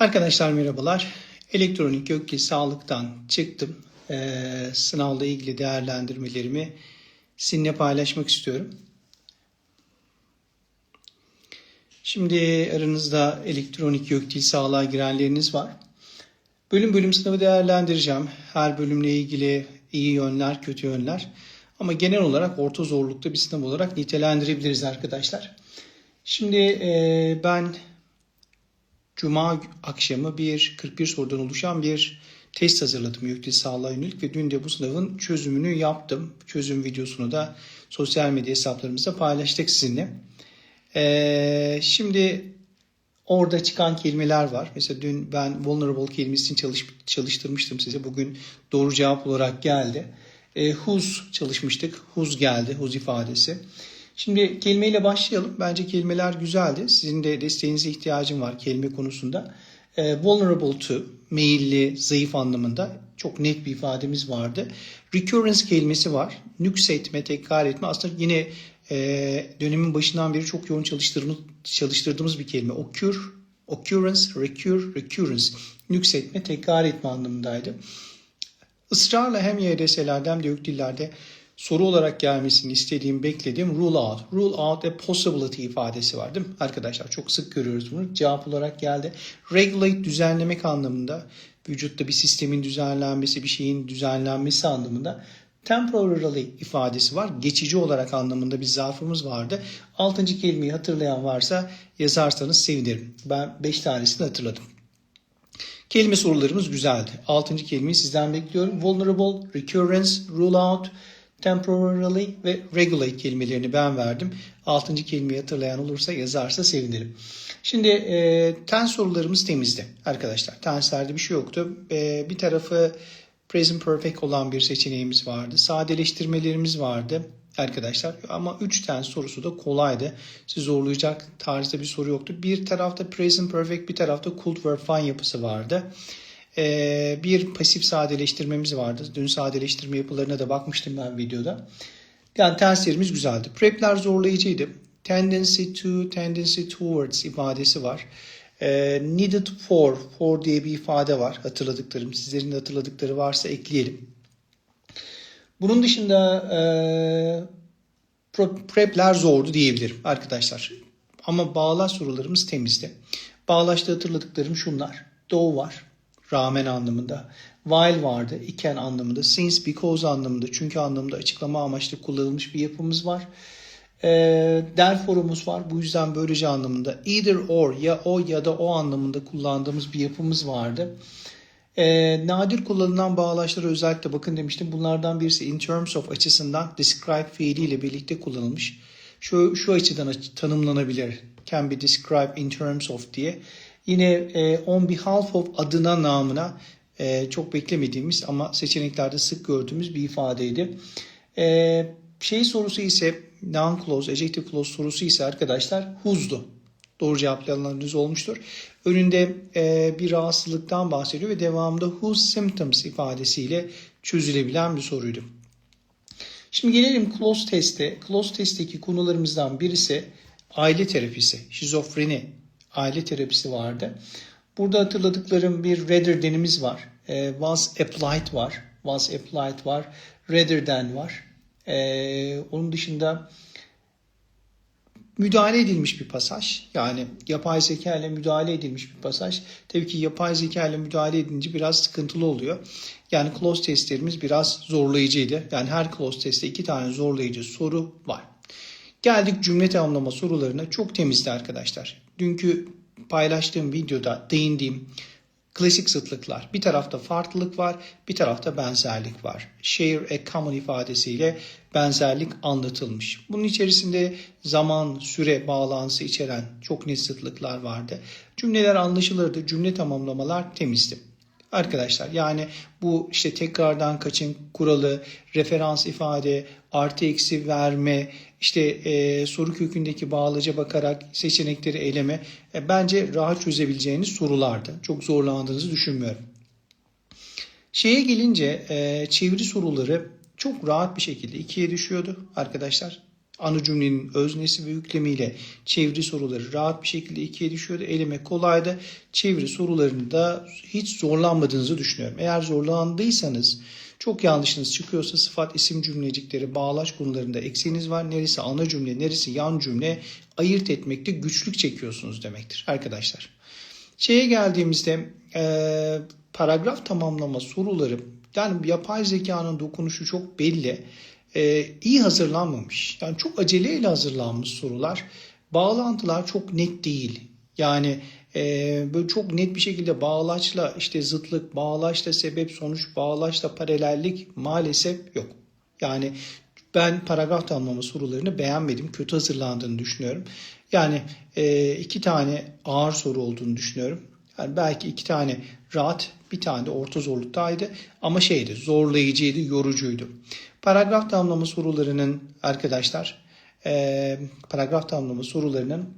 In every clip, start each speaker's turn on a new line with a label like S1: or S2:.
S1: Arkadaşlar merhabalar. Elektronik gökli sağlıktan çıktım. Ee, sınavla ilgili değerlendirmelerimi sizinle paylaşmak istiyorum. Şimdi aranızda elektronik gökdil sağlığa girenleriniz var. Bölüm bölüm sınavı değerlendireceğim. Her bölümle ilgili iyi yönler, kötü yönler. Ama genel olarak orta zorlukta bir sınav olarak nitelendirebiliriz arkadaşlar. Şimdi e, ben Cuma akşamı bir 41 sorudan oluşan bir test hazırladım yüklü sağlığa yönelik ve dün de bu sınavın çözümünü yaptım. Çözüm videosunu da sosyal medya hesaplarımızda paylaştık sizinle. Ee, şimdi orada çıkan kelimeler var. Mesela dün ben vulnerable kelimesini çalış, çalıştırmıştım size. Bugün doğru cevap olarak geldi. E, whose çalışmıştık. Whose geldi. Whose ifadesi. Şimdi kelimeyle başlayalım. Bence kelimeler güzeldi. Sizin de desteğinize ihtiyacım var kelime konusunda. E, vulnerable to, meyilli, zayıf anlamında çok net bir ifademiz vardı. Recurrence kelimesi var. Nüksetme, tekrar etme. Aslında yine e, dönemin başından beri çok yoğun çalıştırdığımız, çalıştırdığımız bir kelime. Occur, occurrence, recur, recurrence. Nüksetme, tekrar etme anlamındaydı. Israrla hem YDS'lerde hem de yok dillerde soru olarak gelmesini istediğim, beklediğim rule out. Rule out a possibility ifadesi var değil mi? Arkadaşlar çok sık görüyoruz bunu. Cevap olarak geldi. Regulate düzenlemek anlamında. Vücutta bir sistemin düzenlenmesi, bir şeyin düzenlenmesi anlamında. Temporarily ifadesi var. Geçici olarak anlamında bir zarfımız vardı. Altıncı kelimeyi hatırlayan varsa yazarsanız sevinirim. Ben beş tanesini hatırladım. Kelime sorularımız güzeldi. Altıncı kelimeyi sizden bekliyorum. Vulnerable, recurrence, rule out, temporarily ve regulate kelimelerini ben verdim. Altıncı kelimeyi hatırlayan olursa yazarsa sevinirim. Şimdi e, tens sorularımız temizdi arkadaşlar. Tenslerde bir şey yoktu. E, bir tarafı present perfect olan bir seçeneğimiz vardı. Sadeleştirmelerimiz vardı arkadaşlar. Ama 3 tane sorusu da kolaydı. Sizi zorlayacak tarzda bir soru yoktu. Bir tarafta present perfect, bir tarafta could verb fine yapısı vardı. Ee, bir pasif sadeleştirmemiz vardı. Dün sadeleştirme yapılarına da bakmıştım ben videoda. Yani tenslerimiz güzeldi. Prep'ler zorlayıcıydı. Tendency to, tendency towards ifadesi var. E, needed for, for diye bir ifade var. Hatırladıklarım, sizlerin de hatırladıkları varsa ekleyelim. Bunun dışında e, prepler zordu diyebilirim arkadaşlar. Ama bağlaç sorularımız temizdi. Bağlaçta hatırladıklarım şunlar. Though var. Rağmen anlamında. While vardı. Iken anlamında. Since, because anlamında. Çünkü anlamında açıklama amaçlı kullanılmış bir yapımız var. E, thereforo'muz var. Bu yüzden böylece anlamında. Either or ya o ya da o anlamında kullandığımız bir yapımız vardı. E, nadir kullanılan bağlaçlara özellikle bakın demiştim. Bunlardan birisi in terms of açısından describe fiiliyle birlikte kullanılmış. Şu, şu açıdan tanımlanabilir. Can be described in terms of diye. Yine e, on behalf of adına namına e, çok beklemediğimiz ama seçeneklerde sık gördüğümüz bir ifadeydi. E, şey sorusu ise noun clause, adjective clause sorusu ise arkadaşlar who's'du. Doğru cevaplayanlarınız olmuştur. Önünde e, bir rahatsızlıktan bahsediyor ve devamında whose symptoms ifadesiyle çözülebilen bir soruydu. Şimdi gelelim close teste. Close testteki konularımızdan birisi aile terapisi, şizofreni aile terapisi vardı. Burada hatırladıklarım bir rather denimiz var. E, was applied var. Was applied var. Rather than var. E, onun dışında müdahale edilmiş bir pasaj. Yani yapay zeka ile müdahale edilmiş bir pasaj. Tabii ki yapay zeka ile müdahale edince biraz sıkıntılı oluyor. Yani close testlerimiz biraz zorlayıcıydı. Yani her close testte iki tane zorlayıcı soru var. Geldik cümle tamamlama sorularına. Çok temizdi arkadaşlar. Dünkü paylaştığım videoda değindiğim klasik zıtlıklar. Bir tarafta farklılık var, bir tarafta benzerlik var. Share a common ifadesiyle benzerlik anlatılmış. Bunun içerisinde zaman, süre bağlantısı içeren çok net zıtlıklar vardı. Cümleler anlaşılırdı, cümle tamamlamalar temizdi. Arkadaşlar yani bu işte tekrardan kaçın kuralı, referans ifade, artı eksi verme, işte e, soru kökündeki bağlaca bakarak seçenekleri eleme e, bence rahat çözebileceğiniz sorulardı. Çok zorlandığınızı düşünmüyorum. Şeye gelince e, çeviri soruları çok rahat bir şekilde ikiye düşüyordu arkadaşlar. Ana cümlenin öznesi ve yüklemiyle çeviri soruları rahat bir şekilde ikiye düşüyordu. Eleme kolaydı. Çeviri sorularını da hiç zorlanmadığınızı düşünüyorum. Eğer zorlandıysanız çok yanlışınız çıkıyorsa sıfat, isim cümlecikleri, bağlaç konularında eksiğiniz var. Neresi ana cümle, neresi yan cümle ayırt etmekte güçlük çekiyorsunuz demektir arkadaşlar. Şeye geldiğimizde e, paragraf tamamlama soruları yani yapay zekanın dokunuşu çok belli. E, iyi hazırlanmamış. Yani çok aceleyle hazırlanmış sorular. Bağlantılar çok net değil. Yani e, böyle çok net bir şekilde bağlaçla işte zıtlık, bağlaçla sebep sonuç, bağlaçla paralellik maalesef yok. Yani ben paragraf tamamlama sorularını beğenmedim. Kötü hazırlandığını düşünüyorum. Yani e, iki tane ağır soru olduğunu düşünüyorum. Yani belki iki tane rahat, bir tane de orta zorluktaydı. Ama şeydi, zorlayıcıydı, yorucuydu. Paragraf tamamlama sorularının arkadaşlar, e, paragraf tamamlama sorularının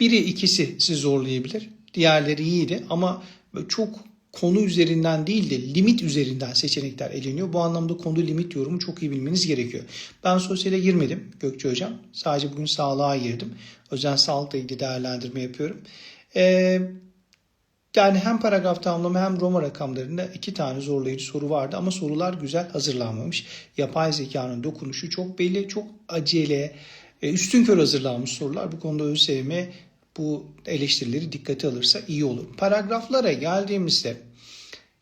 S1: biri ikisi sizi zorlayabilir. Diğerleri iyiydi ama çok konu üzerinden değil de limit üzerinden seçenekler eleniyor. Bu anlamda konu limit yorumu çok iyi bilmeniz gerekiyor. Ben sosyale girmedim Gökçe Hocam. Sadece bugün sağlığa girdim. Özel sağlıkla ilgili değerlendirme yapıyorum. Ee, yani hem paragraf tamamlama hem Roma rakamlarında iki tane zorlayıcı soru vardı ama sorular güzel hazırlanmamış. Yapay zekanın dokunuşu çok belli, çok acele, e, üstün kör hazırlanmış sorular. Bu konuda ÖSYM bu eleştirileri dikkate alırsa iyi olur. Paragraflara geldiğimizde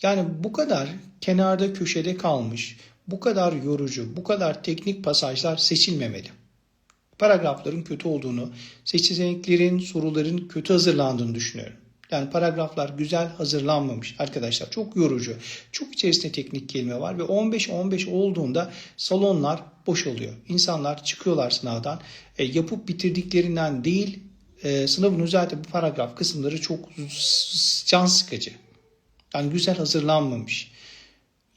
S1: yani bu kadar kenarda köşede kalmış, bu kadar yorucu, bu kadar teknik pasajlar seçilmemeli. Paragrafların kötü olduğunu, seçeneklerin, soruların kötü hazırlandığını düşünüyorum. Yani paragraflar güzel hazırlanmamış arkadaşlar. Çok yorucu. Çok içerisinde teknik kelime var ve 15-15 olduğunda salonlar boş oluyor. İnsanlar çıkıyorlar sınavdan. E, yapıp bitirdiklerinden değil e, sınavın özellikle bu paragraf kısımları çok can sıkıcı. Yani güzel hazırlanmamış.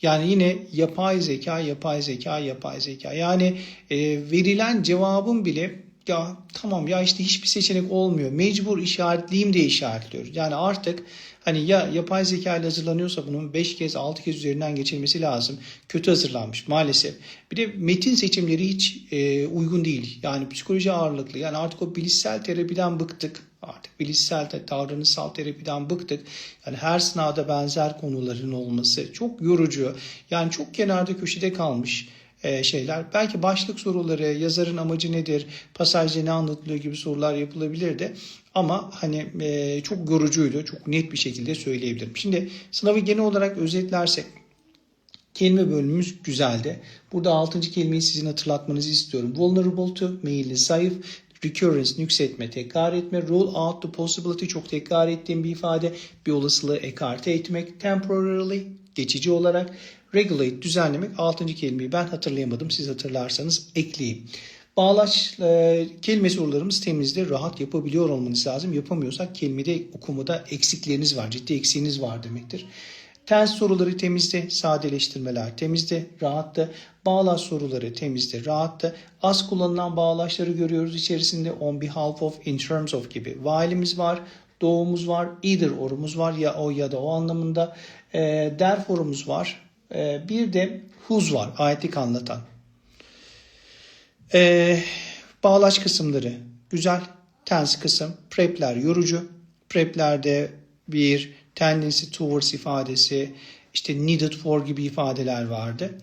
S1: Yani yine yapay zeka, yapay zeka, yapay zeka. Yani e, verilen cevabın bile ya tamam ya işte hiçbir seçenek olmuyor. Mecbur işaretleyeyim diye işaretliyoruz. Yani artık hani ya yapay zeka ile hazırlanıyorsa bunun 5 kez 6 kez üzerinden geçilmesi lazım. Kötü hazırlanmış maalesef. Bir de metin seçimleri hiç e, uygun değil. Yani psikoloji ağırlıklı. Yani artık o bilişsel terapiden bıktık. Artık bilişsel davranışsal terapiden bıktık. Yani her sınavda benzer konuların olması çok yorucu. Yani çok kenarda köşede kalmış şeyler. Belki başlık soruları, yazarın amacı nedir, pasajda ne anlatılıyor gibi sorular yapılabilirdi. Ama hani e, çok yorucuydu, çok net bir şekilde söyleyebilirim. Şimdi sınavı genel olarak özetlersek kelime bölümümüz güzeldi. Burada altıncı kelimeyi sizin hatırlatmanızı istiyorum. Vulnerable to, meyilli, zayıf, recurrence, nüksetme, tekrar etme, rule out the possibility, çok tekrar ettiğim bir ifade, bir olasılığı ekarte etmek, temporarily, geçici olarak, regulate, düzenlemek, altıncı kelimeyi ben hatırlayamadım, siz hatırlarsanız ekleyeyim. Bağlaç e, kelime sorularımız temizde rahat yapabiliyor olmanız lazım. Yapamıyorsak kelimede okumada eksikleriniz var, ciddi eksiğiniz var demektir. Ters soruları temizde, sadeleştirmeler temizde, rahatta. Bağlaç soruları temizde, rahatta. Az kullanılan bağlaçları görüyoruz içerisinde. On behalf of, in terms of gibi. While'imiz var, doğumuz var, either orumuz var ya o ya da o anlamında. E, thereforo'muz var. E, bir de whose var, ayetlik anlatan. E, bağlaç kısımları güzel. Tense kısım. Prep'ler yorucu. Prep'lerde bir tendency towards ifadesi, işte needed for gibi ifadeler vardı.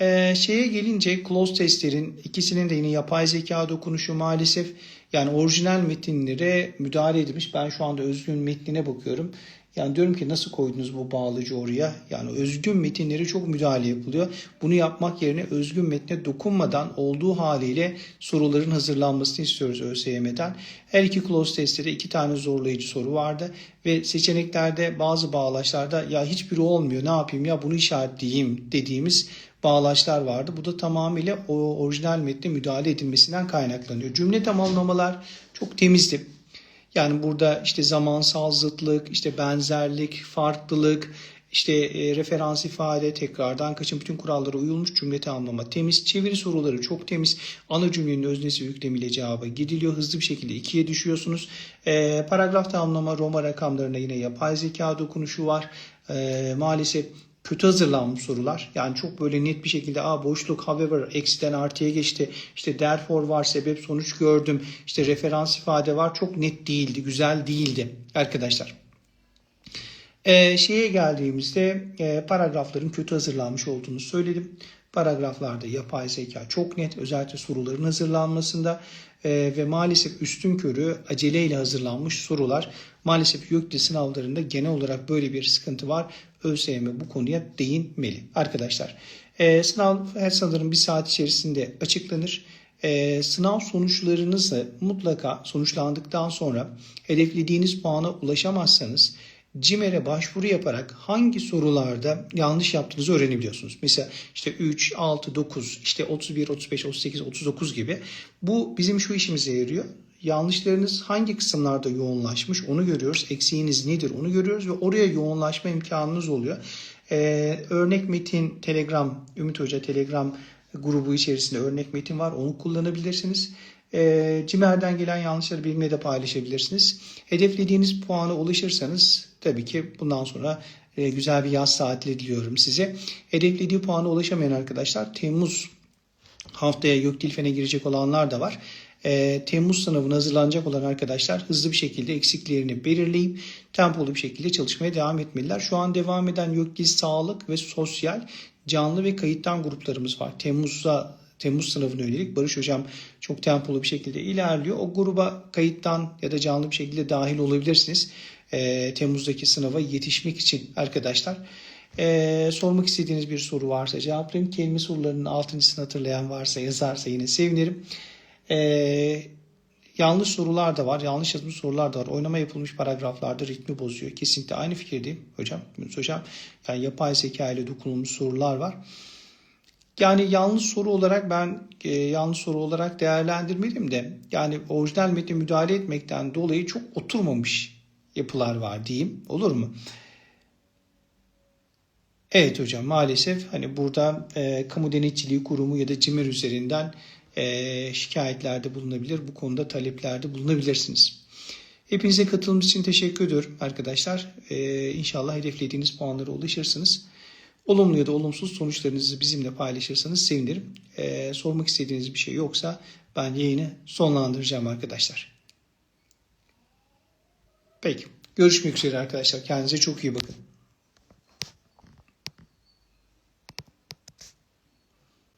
S1: Ee, şeye gelince close testlerin ikisinin de yine yapay zeka dokunuşu maalesef yani orijinal metinlere müdahale edilmiş. Ben şu anda özgün metnine bakıyorum. Yani diyorum ki nasıl koydunuz bu bağlıcı oraya? Yani özgün metinlere çok müdahale yapılıyor. Bunu yapmak yerine özgün metne dokunmadan olduğu haliyle soruların hazırlanmasını istiyoruz ÖSYM'den. Her iki close testte de iki tane zorlayıcı soru vardı. Ve seçeneklerde bazı bağlaçlarda ya hiçbiri olmuyor ne yapayım ya bunu işaretleyeyim dediğimiz bağlaçlar vardı. Bu da tamamıyla o orijinal metne müdahale edilmesinden kaynaklanıyor. Cümle tamamlamalar çok temizdi. Yani burada işte zamansal zıtlık, işte benzerlik, farklılık, işte e, referans ifade, tekrardan kaçın bütün kurallara uyulmuş cümle tamamlama temiz. Çeviri soruları çok temiz. Ana cümlenin öznesi yüklemiyle cevaba gidiliyor. Hızlı bir şekilde ikiye düşüyorsunuz. E, paragraf tamamlama Roma rakamlarına yine yapay zeka dokunuşu var. E, maalesef kötü hazırlanmış sorular. Yani çok böyle net bir şekilde Aa, boşluk however eksiden artıya geçti. İşte therefore var sebep sonuç gördüm. İşte referans ifade var. Çok net değildi. Güzel değildi arkadaşlar. Ee, şeye geldiğimizde e, paragrafların kötü hazırlanmış olduğunu söyledim. Paragraflarda yapay zeka çok net özellikle soruların hazırlanmasında e, ve maalesef üstün körü aceleyle hazırlanmış sorular. Maalesef YÖKDİ sınavlarında genel olarak böyle bir sıkıntı var. ÖSYM bu konuya değinmeli. Arkadaşlar e, sınav her sanırım bir saat içerisinde açıklanır. E, sınav sonuçlarınızı mutlaka sonuçlandıktan sonra hedeflediğiniz puana ulaşamazsanız CİMER'e başvuru yaparak hangi sorularda yanlış yaptığınızı öğrenebiliyorsunuz. Mesela işte 3, 6, 9, işte 31, 35, 38, 39 gibi. Bu bizim şu işimize yarıyor. Yanlışlarınız hangi kısımlarda yoğunlaşmış onu görüyoruz. Eksiğiniz nedir onu görüyoruz ve oraya yoğunlaşma imkanınız oluyor. Ee, örnek metin Telegram, Ümit Hoca Telegram grubu içerisinde örnek metin var. Onu kullanabilirsiniz. E, CİMER'den gelen yanlışları benimle de paylaşabilirsiniz. Hedeflediğiniz puana ulaşırsanız tabii ki bundan sonra e, güzel bir yaz tatili diliyorum size. Hedeflediği puana ulaşamayan arkadaşlar Temmuz haftaya YÖKDİL Fen'e girecek olanlar da var. E, Temmuz sınavına hazırlanacak olan arkadaşlar hızlı bir şekilde eksiklerini belirleyip tempolu bir şekilde çalışmaya devam etmeliler. Şu an devam eden YÖKDİL Sağlık ve Sosyal canlı ve kayıttan gruplarımız var. Temmuz'a Temmuz sınavına yönelik Barış Hocam çok tempolu bir şekilde ilerliyor. O gruba kayıttan ya da canlı bir şekilde dahil olabilirsiniz. E, Temmuz'daki sınava yetişmek için arkadaşlar. E, sormak istediğiniz bir soru varsa cevaplayayım. Kelime sorularının altıncısını hatırlayan varsa yazarsa yine sevinirim. E, yanlış sorular da var. Yanlış yazılmış sorular da var. Oynama yapılmış paragraflarda ritmi bozuyor. Kesinlikle aynı fikirdeyim hocam. Hocam yani yapay zeka ile dokunulmuş sorular var. Yani yanlış soru olarak ben e, yanlış soru olarak değerlendirmedim de yani orijinal metne müdahale etmekten dolayı çok oturmamış yapılar var diyeyim. Olur mu? Evet hocam maalesef hani burada e, kamu denetçiliği kurumu ya da CİMER üzerinden e, şikayetlerde bulunabilir. Bu konuda taleplerde bulunabilirsiniz. Hepinize katılımınız için teşekkür ediyorum arkadaşlar. E, inşallah hedeflediğiniz puanlara ulaşırsınız. Olumlu ya da olumsuz sonuçlarınızı bizimle paylaşırsanız sevinirim. Ee, sormak istediğiniz bir şey yoksa ben yayını sonlandıracağım arkadaşlar. Peki. Görüşmek üzere arkadaşlar. Kendinize çok iyi bakın.